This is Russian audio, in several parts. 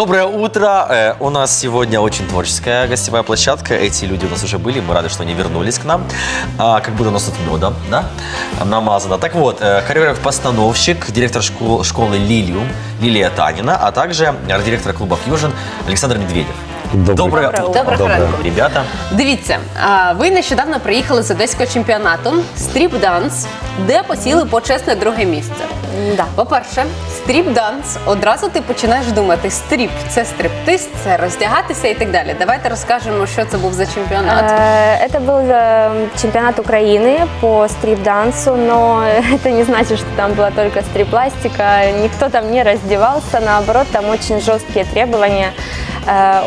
Доброе утро. Э, У нас сегодня очень творческая гостевая площадка. Эти люди у нас уже были, мы рады, что они вернулись к нам. А, как будто у нас тут медом, да? Намазано. Так вот, э, хореограф-постановщик, директор школ- школы «Лилиум» Лилия Танина, а также арт-директор клуба «Фьюжн» Александр Медведев. Добрый. Доброе Доброе утро. утро. Доброго ранку. Ребята, Дивіться, а, ви нещодавно приїхали з одеського чемпіонату стріп-данс, де посіли почесне друге місце. Да. По-перше, стріп-данс. Одразу ти починаєш думати, стріп це стриптиз, це роздягатися і так далі. Давайте розкажемо, що це був за чемпіонат. Э, Это был э, чемпионат Украины по стрип-дансу, но это не значит, что там была только стрип-пластика. Никто там не раздевался, наоборот, там очень жесткие требования, э,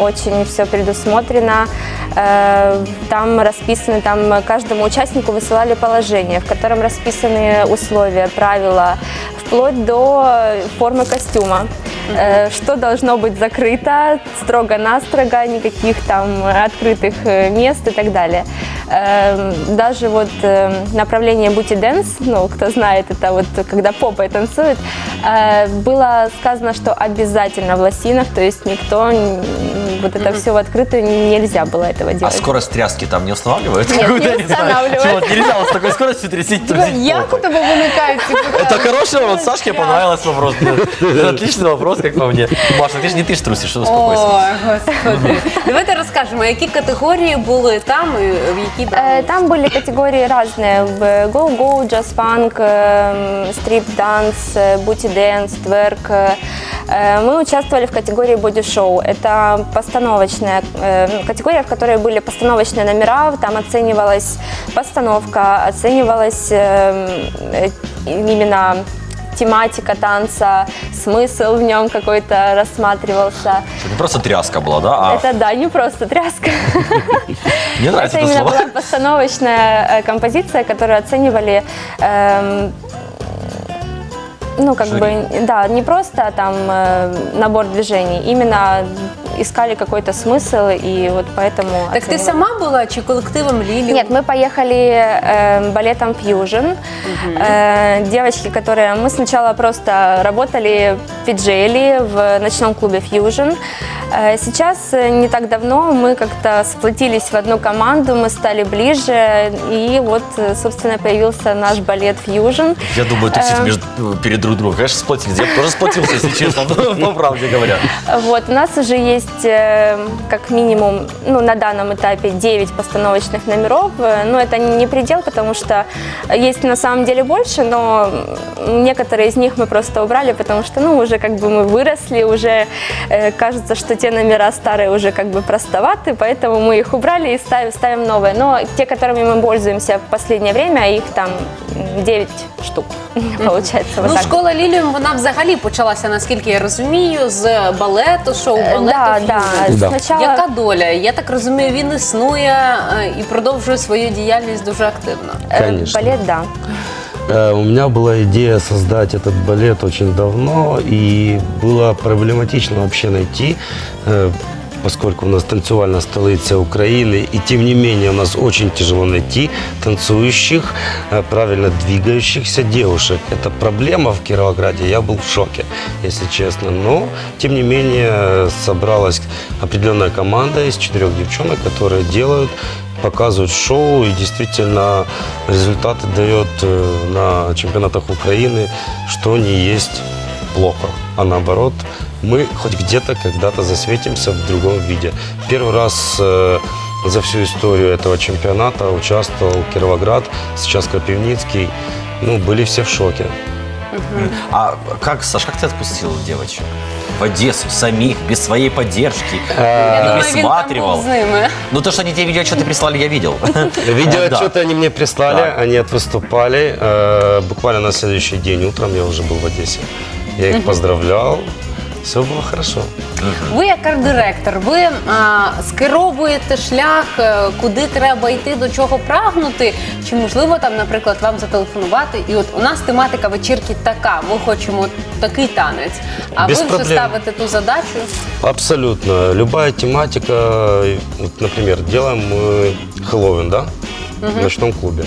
Очень все предусмотрено. Э, Там расписаны, там каждому участнику высылали положение, в котором расписаны условия, правила, вплоть до формы костюма. Э, Что должно быть закрыто строго-настрого, никаких там открытых э, мест и так далее. Эм, Даже вот э, направление Booty Dance, ну, кто знает, это вот когда попой танцует, э, было сказано, что обязательно в лосинах, то есть никто, вот это все в открытую, нельзя было этого а делать. скорость тряски там не устанавливают? Нет, не Какую-то, знаю. устанавливают. Вот Нельзя вот с такой скоростью трясить. трусить Як у попой. тебе виникають ці питання? Это хороший вопрос. Сашке понравился вопрос. Отличный вопрос, как по мне. Маша, ты же не ты ж трусишь, что успокойся. Ой, господи. Давайте розкажемо, які категорії були там і в які брали Э, Там были категории разные. В Go-Go, Jazz Funk, Strip Dance, Э, Мы участвовали в категории Show. Это постановочная э, ну, категория, в которой были постановочные номера. Там оценивалась постановка, оценивалась э, именно тематика танца, смысл в нем какой-то рассматривался. Не просто тряска была, да? А Это да, не просто тряска. мне нравится Это именно была постановочная композиция, которую оценивали эм, ну, как Жюри. бы, да, не просто там э, набор движений, именно искали какой-то смысл, и вот поэтому... Так оценивали. сама була чи колективом Лілі? Нет, мы поехали э, балетом Fusion. Э, девочки, которые... Мы сначала просто работали пиджели в ночном клубе Fusion. Э, сейчас, э, не так давно, мы как-то сплотились в одну команду, мы стали ближе, и вот, э, собственно, появился наш балет Fusion. Я думаю, трусить Эм. между, перед друг другом. Конечно, сплотились. Я тоже сплотился, если честно, по правде говоря. Вот, у нас уже есть как минимум, ну, на данном этапе 9 постановочных номеров. Но это не предел, потому что есть на самом деле больше, но некоторые из них мы просто убрали, потому что, ну, уже как бы мы выросли, уже кажется, что те номера старые уже как бы простоваты, поэтому мы их убрали и ставим, ставим новые. Но те, которыми мы пользуемся в последнее время, их там м, 9 штук, получается. Вот Ну, так. школа Ліліум, вона взагалі почалася, наскільки я розумію, з балету, шоу Э, балету. Да, да. «Фьюжн». Да. Сначала... Яка доля? Я так розумію, він існує е, і продовжує свою діяльність дуже активно. э, Конечно. Балет, да. Э, У меня была идея создать этот балет очень давно, и было проблематично вообще найти, э, поскольку у нас танцевальная столица Украины, и тем не менее у нас очень тяжело найти танцующих, э, правильно двигающихся девушек. Это проблема в Кировограде, я был в шоке, если честно. Но, тем не менее, собралась определенная команда из четырех девчонок, которые делают показывают шоу и действительно результаты дает э, на чемпионатах Украины, что не есть плохо, а наоборот мы хоть где-то когда-то засветимся в другом виде. Первый раз э, за всю историю этого чемпионата участвовал Кировоград, сейчас Кропивницкий. Ну, были все в шоке. А как, Саш, как ты отпустил девочек? В Одессу, самих, без своей поддержки. Я присматривал. був з ними. Ну, то, что они тебе видеоотчеты прислали, я видел. Видеоотчеты они мне прислали, они отвыступали. Э, буквально на следующий день утром я уже был в Одессе. Я их поздравлял. Все было хорошо. Ви як арт-директор, ви а, скеровуєте шлях, е, куди треба йти, до чого прагнути. Чи можливо там, наприклад, вам зателефонувати? І от у нас тематика вечірки така. Ми хочемо такий танець. А Без ви вже проблем. ставите ту задачу. Абсолютно. Любая тематика, вот, например, делаем мы Хэллоуин, да, в ночном клубе.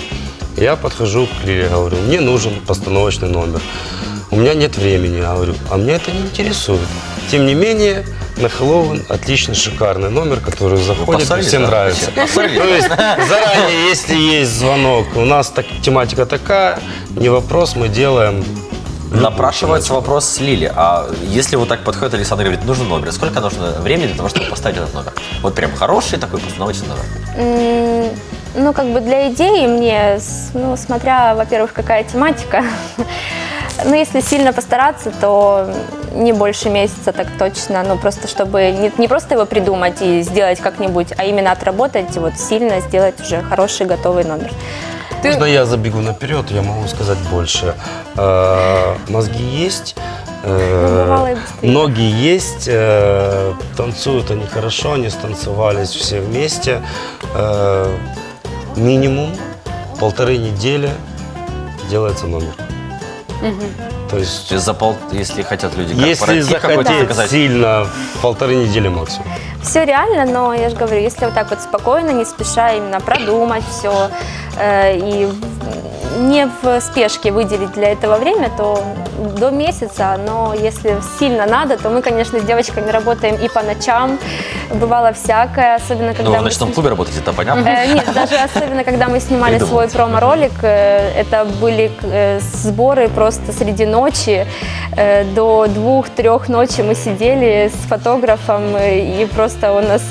Я подхожу к Лиле, говорю, мне нужен постановочный номер. У меня нет времени, я говорю, а меня это не интересует. Тем не менее, на Хэллоуин отличный, шикарный номер, который заходит Поссорились, всем да, нравится. То есть заранее, если есть звонок, у нас так, тематика такая, не вопрос, мы делаем. Напрашивается тематику. вопрос с Лили. А если вот так подходит Александр и говорит, нужен номер, сколько нужно времени для того, чтобы поставить этот номер? Вот прям хороший такой постановочный номер. Ну, как бы для идеи мне, ну, смотря, во-первых, какая тематика. Ну, если сильно постараться, то не больше месяца так точно. Ну, просто чтобы не, не просто его придумать и сделать как-нибудь, а именно отработать, и вот сильно сделать уже хороший готовый номер. Ты- Можно я забегу наперед, я могу сказать больше. Э, Мозги есть, э, ноги есть, э, танцуют они хорошо, они станцевались все вместе. Э, Минимум полторы недели делается номер. То есть, То есть за пол, если хотят люди если корпоратив какой-то захотеть заказать, сильно, полторы недели максимум. Все реально, но я же говорю, если вот так вот спокойно, не спеша именно продумать все и в- не в спешке выделить для этого время, то до месяца, но если сильно надо, то мы, конечно, с девочками работаем и по ночам, бывало всякое, особенно когда ну, в мы ночном с- клубе работаете, это понятно. Э, Нет, даже особенно, когда мы снимали свой промо-ролик, э, это были э, сборы просто среди ночи. Э, До двух-трех ночи мы сидели с фотографом, и просто он нас...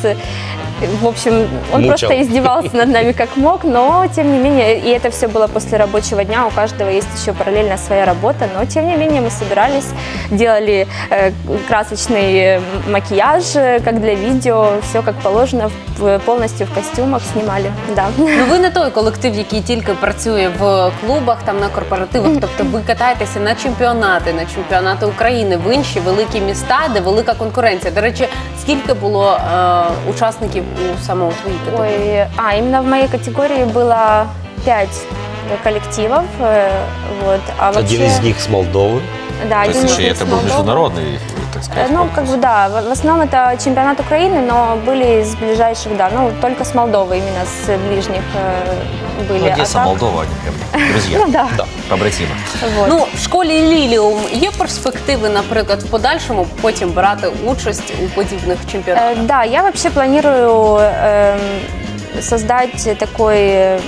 э, В общем, он Мучил. просто издевался над нами как мог, но тем не менее, и это все было после рабочего дня, у каждого есть еще параллельно своя работа, но тем не менее мы собирались, делали э, красочный э, макияж, э, как для видео, все как положено, в- полностью в костюмах снимали, да. Ну ви не той колектив, який тільки працює в клубах, там на корпоративах. Тобто ви катаєтеся на чемпіонати, на чемпіонати України в інші великі міста, де велика конкуренція. До речі, скільки було е, учасників у саме у твоїй категорії? Ой, а, именно в моей категории было пять коллективов, э, вот, а вообще... Один из них с Молдовы. Да, То один есть из еще и них это с был Молдовы. международный, так Э, сказать, Ну, конкурс. как бы да, в в основном это чемпионат Украины, но были из ближайших, да, ну, только с Молдовы именно с ближних э, были. Ну, А Одесса, так- Молдова, они прям друзья. Ну, да. Да, побратимы. Вот. Ну, в школі Ліліум є перспективи, наприклад, в подальшому потім брати участь у подібних Э, чемпіонатах? Да, я вообще планирую эм, создать такой э,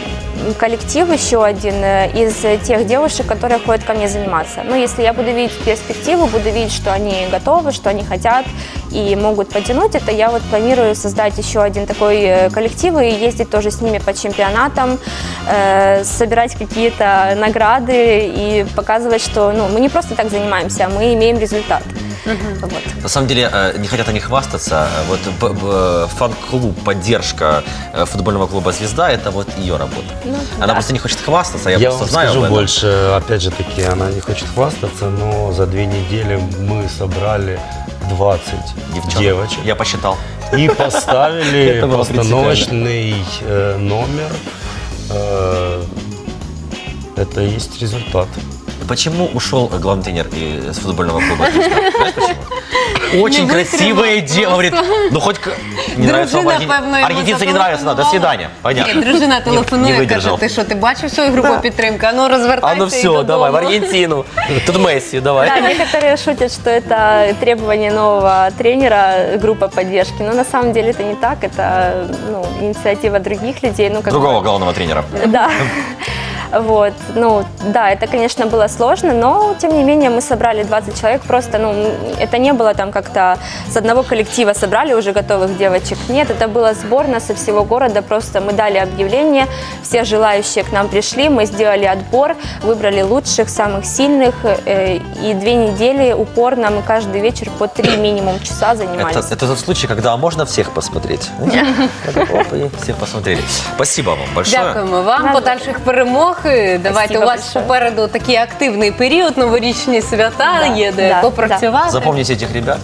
коллектив еще один э, из тех девушек, которые ходят ко мне заниматься. Ну, если я буду видеть перспективу, буду видеть, что они готовы, что они хотят и могут потянуть это, я вот планирую создать еще один такой э, коллектив и ездить тоже с ними по чемпионатам, э, собирать какие-то награды и показывать, что ну, мы не просто так занимаемся, а мы имеем результат. Вот. На самом деле, э, не хотят они хвастаться. Э, Вот фан-клуб, поддержка э, футбольного клуба «Звезда» – это вот ее работа. Она да. просто не хочет хвастаться, я, Я, просто вам знаю скажу больше, опять же таки, она не хочет хвастаться, но за две недели мы собрали 20 Девчонок. девочек Я посчитал. и поставили постановочный э, номер. Это и есть результат. Почему ушел э, главный тренер из футбольного клуба «Звезда»? Знаешь почему? Очень Не красивое вытребовал дело, говорит. Ну хоть к- не нравится вам Дружина, арген- певно, йому Аргентинцы не нравятся, да, до зателефонувала. свидания. Понятно. Ні, дружина Не- не телефонує, каже, видержав. ти що, ти бачив свою групу підтримки? А ну розвертайся А ну і все, додому. давай, в Аргентину. Тут Месси, давай. Да, некоторые шутят, что это требование нового тренера, группа поддержки. Но на самом деле это не так, это ну, инициатива других людей. Ну, как бы- Другого главного тренера. Да. Вот, ну, да, это, конечно, было сложно, но, тем не менее, мы собрали 20 человек, просто, ну, это не было там как-то с одного коллектива собрали уже готовых девочек, нет, это была сборная со всего города, просто мы дали объявление, все желающие к нам пришли, мы сделали отбор, выбрали лучших, самых сильных, э, и две недели упорно мы каждый вечер по три минимум часа занимались. Это, это тот случай, когда можно всех посмотреть. Всех посмотрели. Спасибо вам большое. Дякуємо вам. Подальших перемог. І Давайте Спасибо у вас большое. попереду такий активний період, новорічні свята, Да, є де да, попрацювати. Запомните этих ребят.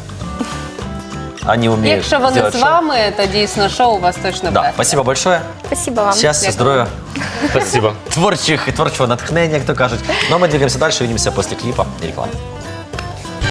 Они умеют Якщо вони делать з шоу. вами, то дійсно шоу у вас точно Да, буде. спасибо большое. Спасибо вам. Счастья, Дякую. здоров'я, Спасибо. творчих, творчого натхнення, як то кажуть. Ну а ми двигаемся дальше, увидимся после клипа и рекламы.